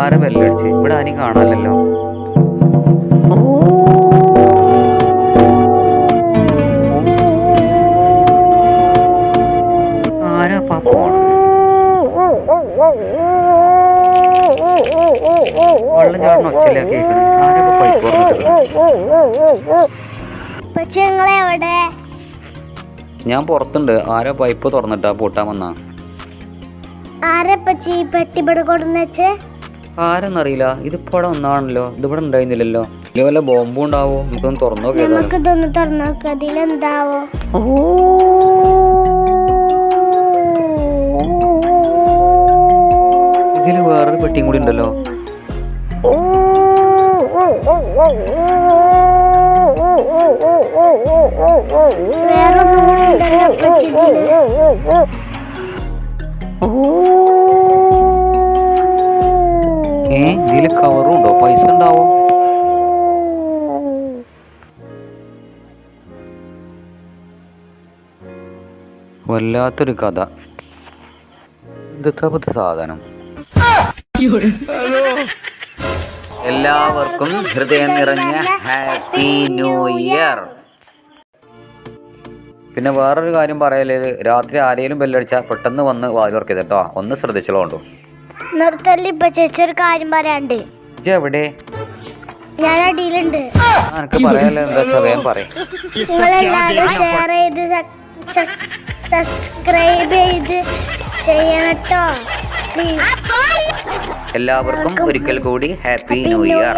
ആരെ ബെല്ലടിച്ച് ഇവിടെ ആരും കാണാനല്ലോ ആരാ പോണ വെള്ളം ചാടണ ഒച്ചല്ലേ കേൾക്കണേ. ആരൊക്കെ പൈപ്പ് തുറന്നിട്ട് പക്ഷെ നിങ്ങളെ എവിടെ? ഞാൻ പുറത്തുണ്ട്. ആരോ പൈപ്പ് തുറന്നിട്ടാ പൂട്ടാൻ വന്നാ? ആരെപ്പച്ചി ഈ പെട്ടി ഇവിടെ കൊടുന്ന് വെച്ച് ആരെന്നറിയില്ല ഇതിപ്പോ ഇവിടെ ഒന്നാണല്ലോ ഇതിവിടെ ഉണ്ടായിരുന്നില്ലല്ലോ ഇനി വല്ല ബോംബും ഉണ്ടാവോ നമുക്കൊന്ന് തുറന്നു നോക്കിയതാ നമുക്ക് ഇതൊന്ന് തുറന്നു നോക്കാം ഇതിൽ വേറൊരു പെട്ടിയും കൂടി ഉണ്ടല്ലോ വേറൊന്നും കൂടി ഉണ്ടല്ലോ അപ്പച്ചി ഇതിൽ. ഏ ഇതിൽ കവറും പൈസ ഉണ്ടാവോ? വല്ലാത്തൊരു കഥ. ഇതൊക്കെ പത്ത് സാധനം? എല്ലാവർക്കും ഹൃദയം നിറഞ്ഞ ഹാപ്പി ന്യൂ ഇയർ പിന്നെ വേറൊരു കാര്യം പറയലേത് രാത്രി ആരെങ്കിലും ബെല്ലടിച്ചാൽ പെട്ടെന്ന് വന്ന് വാതിലുറക്കരുത് കേട്ടോ ഒന്ന് ശ്രദ്ധിച്ചോളൂ നിർത്തല്ലേ ഇപ്പൊ ചേച്ചി ഒരു കാര്യം പറയാണ്ട്. ഇജ്ജ് എവിടെ? ഞാൻ അടിയിലുണ്ട്. എനക്ക് പറയാലോ എന്താ വെച്ചാ വേഗം പറയും. നിങ്ങളെല്ലാവരും ഷെയർ ചെയ്ത് സബ്സ്ക്രൈബ് ചെയ്ത് ചെയ്യണട്ടോ പ്ലീസ് എല്ലാവർക്കും ഒരിക്കൽ കൂടി ഹാപ്പി ന്യൂ ഇയർ